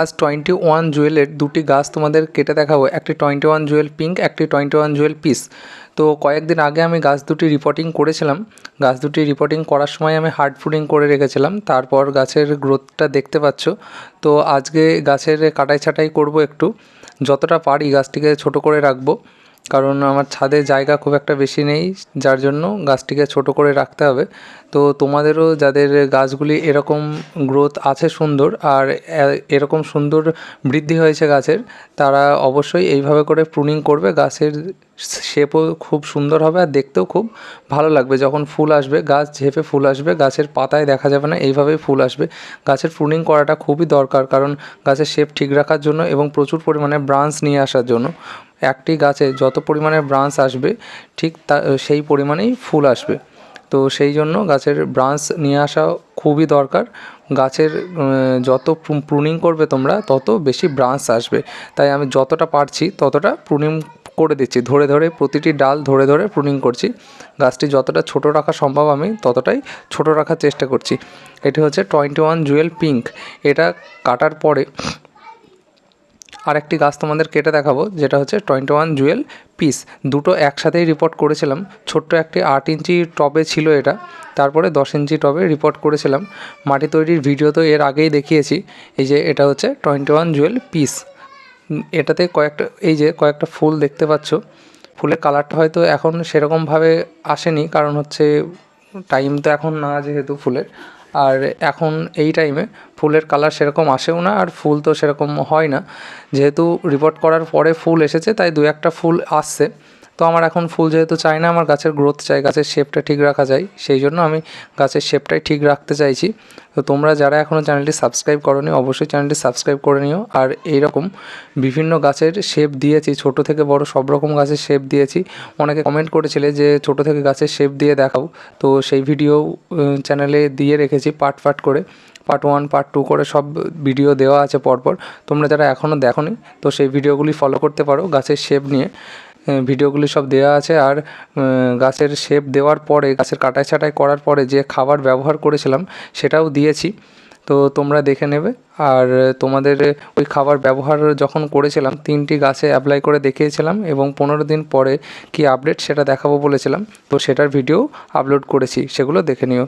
আজ twenty one জুয়েলের দুটি গাছ তোমাদের কেটে দেখাবো। একটি টোয়েন্টি ওয়ান জুয়েল পিঙ্ক একটি টোয়েন্টি ওয়ান জুয়েল পিস তো কয়েকদিন আগে আমি গাছ দুটি রিপোর্টিং করেছিলাম। গাছ দুটি রিপোর্টিং করার সময় আমি হার্ড ফুডিং করে রেখেছিলাম। তারপর গাছের গ্রোথটা দেখতে পাচ্ছ। তো আজকে গাছের কাটাই ছাঁটাই করব একটু। যতটা পারি গাছটিকে ছোট করে রাখব। কারণ আমার ছাদে জায়গা খুব একটা বেশি নেই, যার জন্য গাছটিকে ছোট করে রাখতে হবে। তো তোমাদেরও যাদের গাছগুলি এরকম গ্রোথ আছে সুন্দর আর এরকম সুন্দর বৃদ্ধি হয়েছে গাছের, তারা অবশ্যই এইভাবে করে প্রুনিং করবে। গাছের শেপও খুব সুন্দর হবে আর দেখতেও খুব ভালো লাগবে। যখন ফুল আসবে, গাছ ঝেপে ফুল আসবে, গাছের পাতায় দেখা যাবে না, এইভাবেই ফুল আসবে। গাছের প্রুনিং করাটা খুবই দরকার, কারণ গাছের শেপ ঠিক রাখার জন্য এবং প্রচুর পরিমাণে ব্রাঞ্চ নিয়ে আসার জন্য। একটি গাছে যত পরিমাণে ব্রাঞ্চ আসবে, ঠিক তা, সেই পরিমাণেই ফুল আসবে। তো সেই জন্য গাছের ব্রাঞ্চ নিয়ে আসা খুবই দরকার। গাছের যত প্রুনিং করবে তোমরা, তত বেশি ব্রাঞ্চ আসবে। তাই আমি যতটা পারছি, ততটা প্রুনিং করে দিচ্ছি। ধরে ধরে প্রতিটি ডাল ধরে ধরে প্রুনিং করছি। গাছটি যতটা ছোট রাখা সম্ভব আমি ততটাই ছোট রাখার চেষ্টা করছি। এটি হচ্ছে টোয়েন্টি ওয়ান জুয়েল পিঙ্ক এটা কাটার পরে আরেকটি গাছ তোমাদের কেটে দেখাবো, যেটা হচ্ছে টোয়েন্টি ওয়ান জুয়েল পিস। দুটো একসাথেই রিপোর্ট করেছিলাম। ছোট্ট একটি আট ইঞ্চি টবে ছিল এটা। তারপরে দশ ইঞ্চি টবে রিপোর্ট করেছিলাম। মাটি তৈরির ভিডিও তো এর আগেই দেখিয়েছি। এই যে এটা হচ্ছে টোয়েন্টি ওয়ান জুয়েল পিস। এটাতে কয়েকটা, এই যে কয়েকটা ফুল দেখতে পাচ্ছ। ফুলের কালারটা হয়তো এখন সেরকমভাবে আসেনি, কারণ হচ্ছে টাইম তো এখন না যেহেতু ফুলের। আর এখন এই টাইমে ফুলের কালার সেরকম আসেও না আর ফুল তো সেরকম হয় না। যেহেতু রিপোর্ট করার পরে ফুল এসেছে, তাই দু একটা ফুল আসছে। তো আমার এখন ফুল যেহেতু চাই না, আমার গাছের গ্রোথ চাই, গাছের শেপটা ঠিক রাখা যায়, সেই জন্য আমি গাছের শেপটাই ঠিক রাখতে চাইছি। তো তোমরা যারা এখনও চ্যানেলটি সাবস্ক্রাইব করোনি, অবশ্যই চ্যানেলটি সাবস্ক্রাইব করে নিও। আর এইরকম বিভিন্ন গাছের শেপ দিয়েছি, ছোট থেকে বড় সব রকম গাছের শেপ দিয়েছি। অনেকে কমেন্ট করেছিলে যে, ছোট থেকে গাছের শেপ দিয়ে দেখাও। তো সেই ভিডিও চ্যানেলে দিয়ে রেখেছি পার্ট পার্ট করে। পার্ট ওয়ান পার্ট টু করে সব ভিডিও দেওয়া আছে পরপর। তোমরা যারা এখনও দেখোনি, তো সেই ভিডিওগুলি ফলো করতে পারো গাছের শেপ নিয়ে। ভিডিওগুলি সব দেওয়া আছে আর গাছের শেপ দেওয়ার পরে, গাছের কাটাই ছাটাই করার পরে যে খাবার ব্যবহার করেছিলাম সেটাও দিয়েছি। তো তোমরা দেখে নেবে। আর তোমাদের ওই খাবার ব্যবহার যখন করেছিলাম, তিনটি গাছে অ্যাপ্লাই করে দেখিয়েছিলাম এবং পনেরো দিন পরে কি আপডেট সেটা দেখাবো বলেছিলাম। তো সেটার ভিডিও আপলোড করেছি। সেগুলো দেখে নিও।